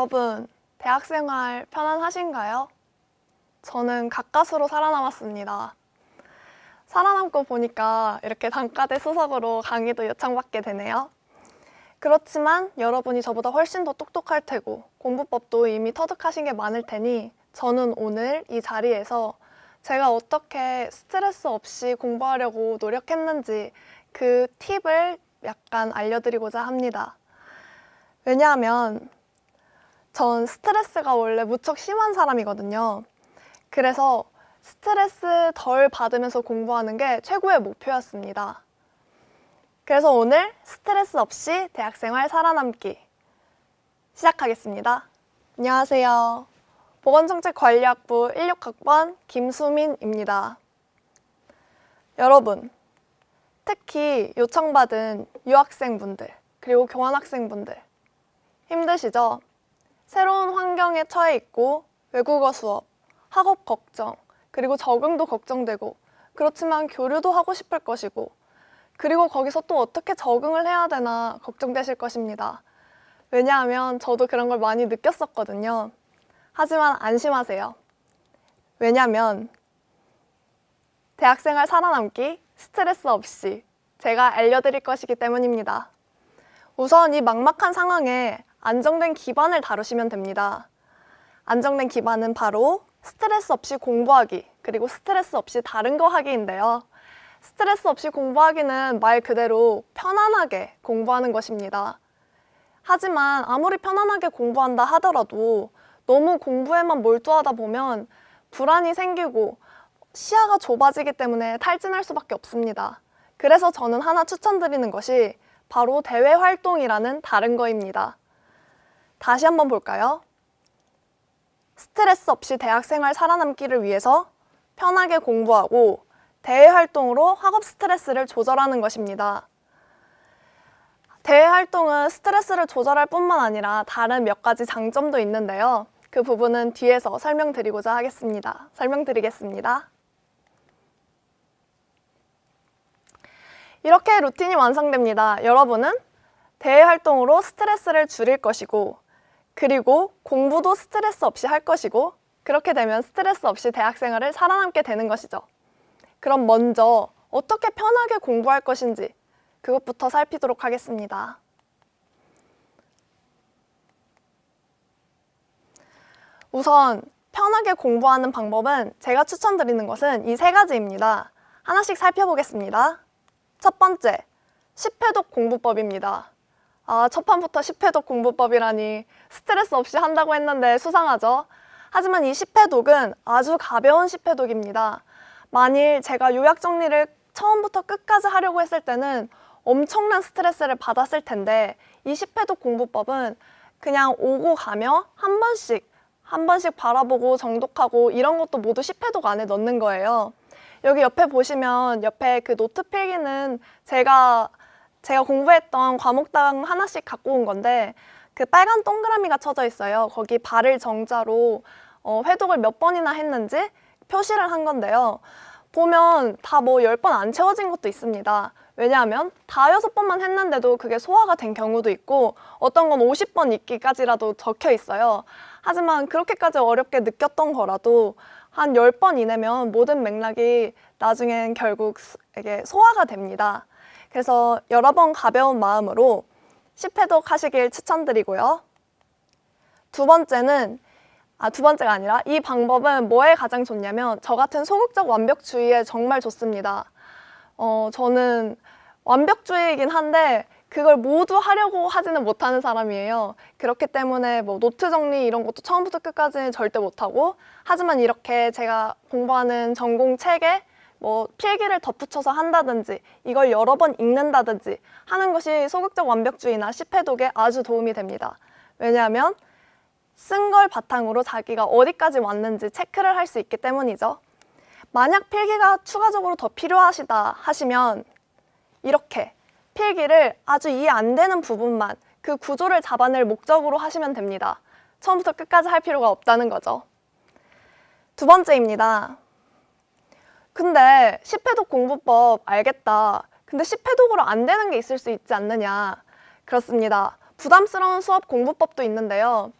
여러분, 대학생활 편안하신가요? 저는 가까스로 살아남았습니다. 살아남고 보니까 이렇게 단과대 수석으로 강의도 요청받게 되네요. 그렇지만 여러분이 저보다 훨씬 더 똑똑할 테고 공부법도 이미 터득하신 게 많을 테니 저는 오늘 이 자리에서 제가 어떻게 스트레스 없이 공부하려고 노력했는지 그 팁을 약간 알려드리고자 합니다. 왜냐하면 전 스트레스가 원래 무척 심한 사람이거든요. 그래서 스트레스 덜 받으면서 공부하는 게 최고의 목표였습니다. 그래서 오늘 스트레스 없이 대학생활 살아남기 시작하겠습니다. 안녕하세요. 보건정책관리학부 16학번 김수민입니다. 여러분, 특히 요청받은 유학생분들, 그리고 교환학생분들, 힘드시죠? 새로운 환경에 처해 있고, 외국어 수업, 학업 걱정, 그리고 적응도 걱정되고, 그렇지만 교류도 하고 싶을 것이고, 그리고 거기서 또 어떻게 적응을 해야 되나 걱정되실 것입니다. 왜냐하면 저도 그런 걸 많이 느꼈었거든요. 하지만 안심하세요. 왜냐면 대학생활 살아남기 스트레스 없이 제가 알려드릴 것이기 때문입니다. 우선 이 막막한 상황에 안정된 기반을 다루시면 됩니다. 안정된 기반은 바로 스트레스 없이 공부하기, 그리고 스트레스 없이 다른 거 하기인데요. 스트레스 없이 공부하기는 말 그대로 편안하게 공부하는 것입니다. 하지만 아무리 편안하게 공부한다 하더라도 너무 공부에만 몰두하다 보면 불안이 생기고 시야가 좁아지기 때문에 탈진할 수밖에 없습니다. 그래서 저는 하나 추천드리는 것이 바로 대외 활동이라는 다른 거입니다. 다시 한번 볼까요? 스트레스 없이 대학생활 살아남기를 위해서 편하게 공부하고 대외 활동으로 학업 스트레스를 조절하는 것입니다. 대외 활동은 스트레스를 조절할 뿐만 아니라 다른 몇 가지 장점도 있는데요. 그 부분은 뒤에서 설명드리고자 하겠습니다. 설명드리겠습니다. 이렇게 루틴이 완성됩니다. 여러분은 대외 활동으로 스트레스를 줄일 것이고, 그리고 공부도 스트레스 없이 할 것이고, 그렇게 되면 스트레스 없이 대학 생활을 살아남게 되는 것이죠. 그럼 먼저 어떻게 편하게 공부할 것인지 그것부터 살피도록 하겠습니다. 우선 편하게 공부하는 방법은 제가 추천드리는 것은 이 세 가지입니다. 하나씩 살펴보겠습니다. 첫 번째, 10회독 공부법입니다. 아, 첫 판부터 10회독 공부법이라니 스트레스 없이 한다고 했는데 수상하죠? 하지만 이 10회독은 아주 가벼운 10회독입니다. 만일 제가 요약 정리를 처음부터 끝까지 하려고 했을 때는 엄청난 스트레스를 받았을 텐데 이 10회독 공부법은 그냥 오고 가며 한 번씩 한 번씩 바라보고 정독하고 이런 것도 모두 10회독 안에 넣는 거예요. 여기 옆에 보시면 옆에 그 노트 필기는 제가 제가 공부했던 과목당 하나씩 갖고 온 건데 그 빨간 동그라미가 쳐져 있어요. 거기 발을 정자로 어, 회독을 몇 번이나 했는지 표시를 한 건데요. 보면 다뭐 10번 안 채워진 것도 있습니다. 왜냐하면 다 여섯 번만 했는데도 그게 소화가 된 경우도 있고 어떤 건 50번 읽기까지라도 적혀 있어요. 하지만 그렇게까지 어렵게 느꼈던 거라도 한 10번 이내면 모든 맥락이 나중엔 결국 수- 이게 소화가 됩니다. 그래서 여러 번 가벼운 마음으로 10회독 하시길 추천드리고요. 두 번째는 아, 두 번째가 아니라 이 방법은 뭐에 가장 좋냐면 저 같은 소극적 완벽주의에 정말 좋습니다. 어, 저는 완벽주의이긴 한데 그걸 모두 하려고 하지는 못하는 사람이에요. 그렇기 때문에 뭐 노트 정리 이런 것도 처음부터 끝까지 절대 못하고 하지만 이렇게 제가 공부하는 전공 책에 뭐 필기를 덧붙여서 한다든지 이걸 여러 번 읽는다든지 하는 것이 소극적 완벽주의나 10회독에 아주 도움이 됩니다. 왜냐하면 쓴 걸 바탕으로 자기가 어디까지 왔는지 체크를 할 수 있기 때문이죠. 만약 필기가 추가적으로 더 필요하시다 하시면 이렇게 필기를 아주 이해 안 되는 부분만 그 구조를 잡아낼 목적으로 하시면 됩니다. 처음부터 끝까지 할 필요가 없다는 거죠. 두 번째입니다. 근데 10회독 공부법 알겠다. 근데 10회독으로 안 되는 게 있을 수 있지 않느냐. 그렇습니다. 부담스러운 수업 공부법도 있는데요.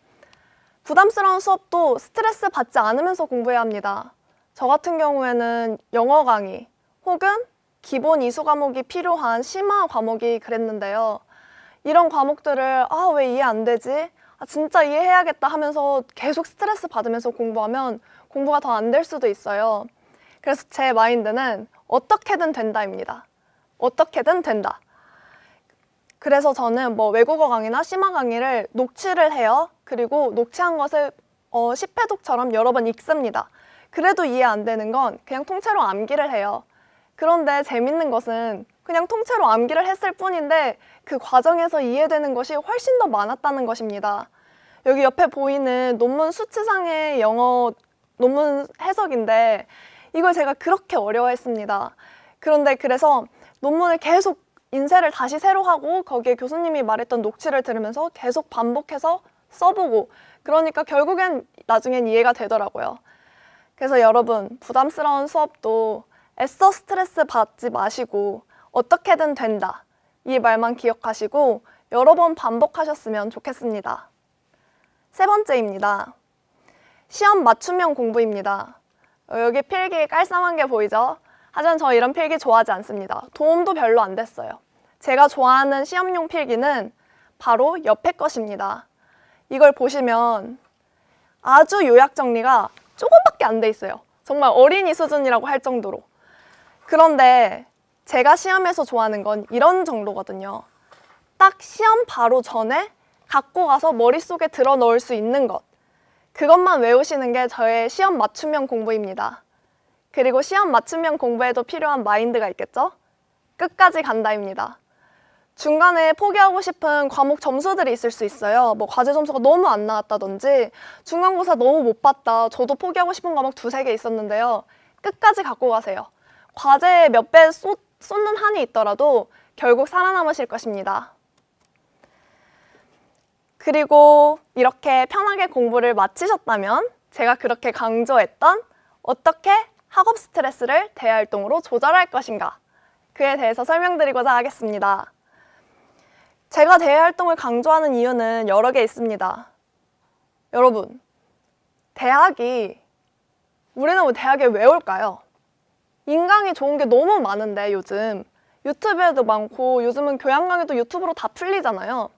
부담스러운 수업도 스트레스 받지 않으면서 공부해야 합니다. 저 같은 경우에는 영어 강의 혹은 기본 이수 과목이 필요한 심화 과목이 그랬는데요. 이런 과목들을 아, 왜 이해 안 되지? 아, 진짜 이해해야겠다 하면서 계속 스트레스 받으면서 공부하면 공부가 더 안 될 수도 있어요. 그래서 제 마인드는 어떻게든 된다입니다. 어떻게든 된다. 그래서 저는 뭐 외국어 강의나 심화 강의를 녹취를 해요. 그리고 녹취한 것을 어, 10회독처럼 여러 번 읽습니다. 그래도 이해 안 되는 건 그냥 통째로 암기를 해요. 그런데 재밌는 것은 그냥 통째로 암기를 했을 뿐인데 그 과정에서 이해되는 것이 훨씬 더 많았다는 것입니다. 여기 옆에 보이는 논문 수치상의 영어 논문 해석인데 이걸 제가 그렇게 어려워했습니다. 그런데 그래서 논문을 계속 인쇄를 다시 새로 하고 거기에 교수님이 말했던 녹취를 들으면서 계속 반복해서 써보고 그러니까 결국엔 나중엔 이해가 되더라고요. 그래서 여러분 부담스러운 수업도 애써 스트레스 받지 마시고 어떻게든 된다 이 말만 기억하시고 여러 번 반복하셨으면 좋겠습니다. 세 번째입니다. 시험 맞춤형 공부입니다. 어, 여기 필기 깔쌈한 게 보이죠? 하지만 저 이런 필기 좋아하지 않습니다. 도움도 별로 안 됐어요. 제가 좋아하는 시험용 필기는 바로 옆에 것입니다. 이걸 보시면 아주 요약 정리가 조금밖에 안 돼 있어요. 정말 어린이 수준이라고 할 정도로. 그런데 제가 시험에서 좋아하는 건 이런 정도거든요. 딱 시험 바로 전에 갖고 가서 머릿속에 들어 넣을 수 있는 것. 그것만 외우시는 게 저의 시험 맞춤형 공부입니다. 그리고 시험 맞춤형 공부에도 필요한 마인드가 있겠죠? 끝까지 간다입니다. 중간에 포기하고 싶은 과목 점수들이 있을 수 있어요. 뭐 과제 점수가 너무 안 나왔다든지 중간고사 너무 못 봤다. 저도 포기하고 싶은 과목 두세 개 있었는데요. 끝까지 갖고 가세요. 과제에 몇 배 쏟는 한이 있더라도 결국 살아남으실 것입니다. 그리고 이렇게 편하게 공부를 마치셨다면 제가 그렇게 강조했던 어떻게 학업 스트레스를 대활동으로 조절할 것인가 그에 대해서 설명드리고자 하겠습니다. 제가 대활동을 강조하는 이유는 여러 개 있습니다. 여러분, 대학이 우리는 왜 대학에 왜 올까요? 인강이 좋은 게 너무 많은데 요즘 유튜브에도 많고 요즘은 교양 강의도 유튜브로 다 풀리잖아요.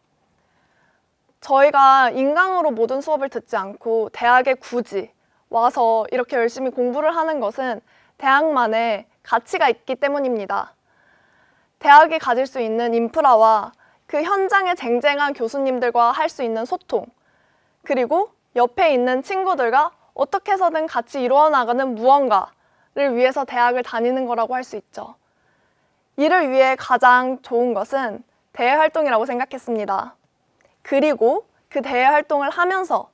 저희가 인강으로 모든 수업을 듣지 않고 대학에 굳이 와서 이렇게 열심히 공부를 하는 것은 대학만의 가치가 있기 때문입니다. 대학이 가질 수 있는 인프라와 그 현장에 쟁쟁한 교수님들과 할 수 있는 소통, 그리고 옆에 있는 친구들과 어떻게 해서든 같이 이루어 나가는 무언가를 위해서 대학을 다니는 거라고 할 수 있죠. 이를 위해 가장 좋은 것은 대외 활동이라고 생각했습니다. 그리고 그 대외 활동을 하면서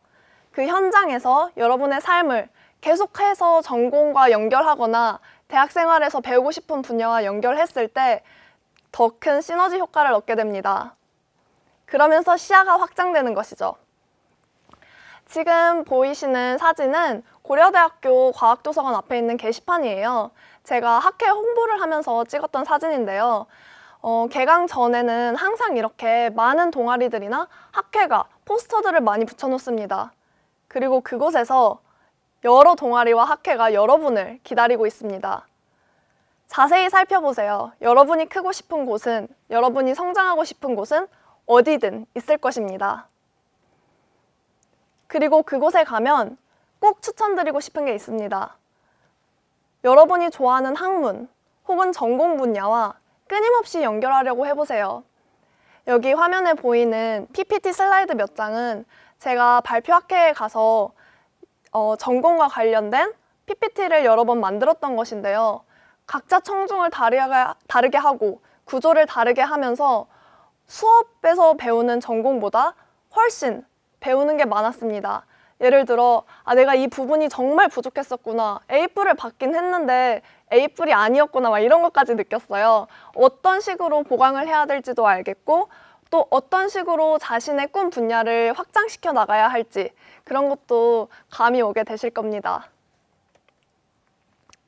그 현장에서 여러분의 삶을 계속해서 전공과 연결하거나 대학 생활에서 배우고 싶은 분야와 연결했을 때 더 큰 시너지 효과를 얻게 됩니다. 그러면서 시야가 확장되는 것이죠. 지금 보이시는 사진은 고려대학교 과학도서관 앞에 있는 게시판이에요. 제가 학회 홍보를 하면서 찍었던 사진인데요. 어, 개강 전에는 항상 이렇게 많은 동아리들이나 학회가 포스터들을 많이 붙여놓습니다. 그리고 그곳에서 여러 동아리와 학회가 여러분을 기다리고 있습니다. 자세히 살펴보세요. 여러분이 크고 싶은 곳은, 여러분이 성장하고 싶은 곳은 어디든 있을 것입니다. 그리고 그곳에 가면 꼭 추천드리고 싶은 게 있습니다. 여러분이 좋아하는 학문 혹은 전공 분야와 끊임없이 연결하려고 해보세요. 여기 화면에 보이는 PPT 슬라이드 몇 장은 제가 발표 학회에 가서 어, 전공과 관련된 PPT를 여러 번 만들었던 것인데요. 각자 청중을 다르게, 하고 구조를 다르게 하면서 수업에서 배우는 전공보다 훨씬 배우는 게 많았습니다. 예를 들어, 아, 내가 이 부분이 정말 부족했었구나. A뿔을 받긴 했는데 A뿔이 아니었구나. 막 이런 것까지 느꼈어요. 어떤 식으로 보강을 해야 될지도 알겠고, 또 어떤 식으로 자신의 꿈 분야를 확장시켜 나가야 할지 그런 것도 감이 오게 되실 겁니다.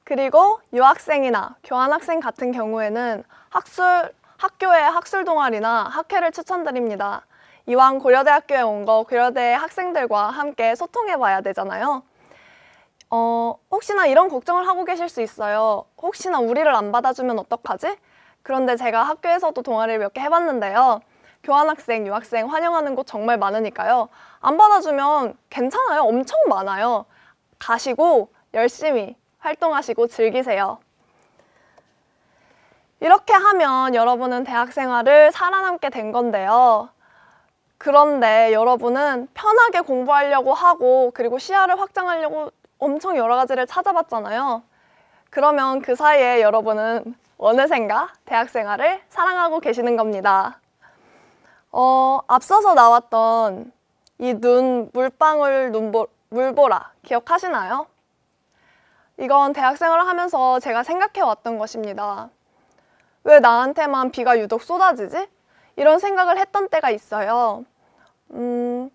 그리고 유학생이나 교환학생 같은 경우에는 학술, 학교의 학술 동아리나 학회를 추천드립니다. 이왕 고려대학교에 온 거 고려대 학생들과 함께 소통해 봐야 되잖아요. 어, 혹시나 이런 걱정을 하고 계실 수 있어요. 혹시나 우리를 안 받아주면 어떡하지? 그런데 제가 학교에서도 동아리를 몇 개 해봤는데요. 교환학생, 유학생 환영하는 곳 정말 많으니까요. 안 받아주면 괜찮아요. 엄청 많아요. 가시고 열심히 활동하시고 즐기세요. 이렇게 하면 여러분은 대학 생활을 살아남게 된 건데요. 그런데 여러분은 편하게 공부하려고 하고 그리고 시야를 확장하려고 엄청 여러 가지를 찾아봤잖아요. 그러면 그 사이에 여러분은 어느샌가 대학 생활을 사랑하고 계시는 겁니다. 어, 앞서서 나왔던 이 눈 물방울 눈보, 물보라 기억하시나요? 이건 대학 생활을 하면서 제가 생각해 왔던 것입니다. 왜 나한테만 비가 유독 쏟아지지? 이런 생각을 했던 때가 있어요. 음,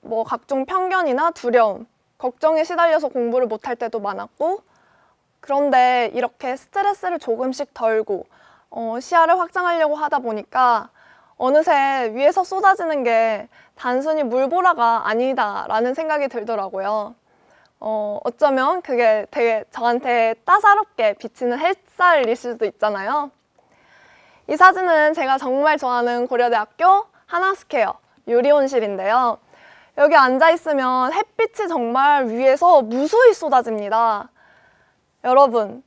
뭐 각종 편견이나 두려움, 걱정에 시달려서 공부를 못할 때도 많았고, 그런데 이렇게 스트레스를 조금씩 덜고 어, 시야를 확장하려고 하다 보니까 어느새 위에서 쏟아지는 게 단순히 물보라가 아니다라는 생각이 들더라고요. 어, 어쩌면 그게 되게 저한테 따사롭게 비치는 햇살일 수도 있잖아요. 이 사진은 제가 정말 좋아하는 고려대학교 하나스케어 유리온실인데요. 여기 앉아 있으면 햇빛이 정말 위에서 무수히 쏟아집니다. 여러분,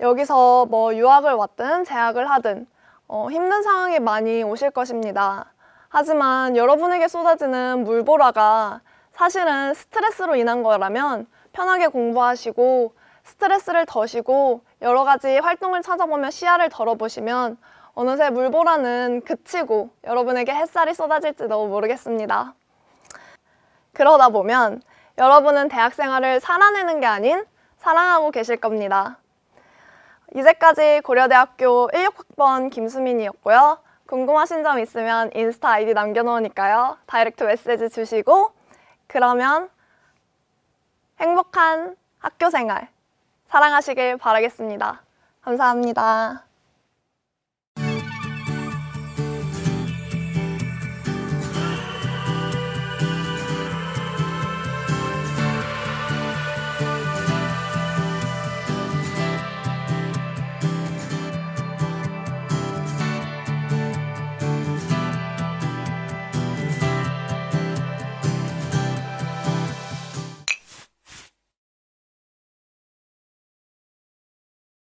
여기서 뭐 유학을 왔든 재학을 하든 어, 힘든 상황이 많이 오실 것입니다. 하지만 여러분에게 쏟아지는 물보라가 사실은 스트레스로 인한 거라면 편하게 공부하시고 스트레스를 더시고 여러 가지 활동을 찾아보며 시야를 덜어보시면 어느새 물보라는 그치고 여러분에게 햇살이 쏟아질지도 모르겠습니다. 그러다 보면 여러분은 대학 생활을 살아내는 게 아닌 사랑하고 계실 겁니다. 이제까지 고려대학교 16학번 김수민이었고요. 궁금하신 점 있으면 인스타 아이디 남겨놓으니까요. 다이렉트 메시지 주시고 그러면 행복한 학교 생활 사랑하시길 바라겠습니다. 감사합니다.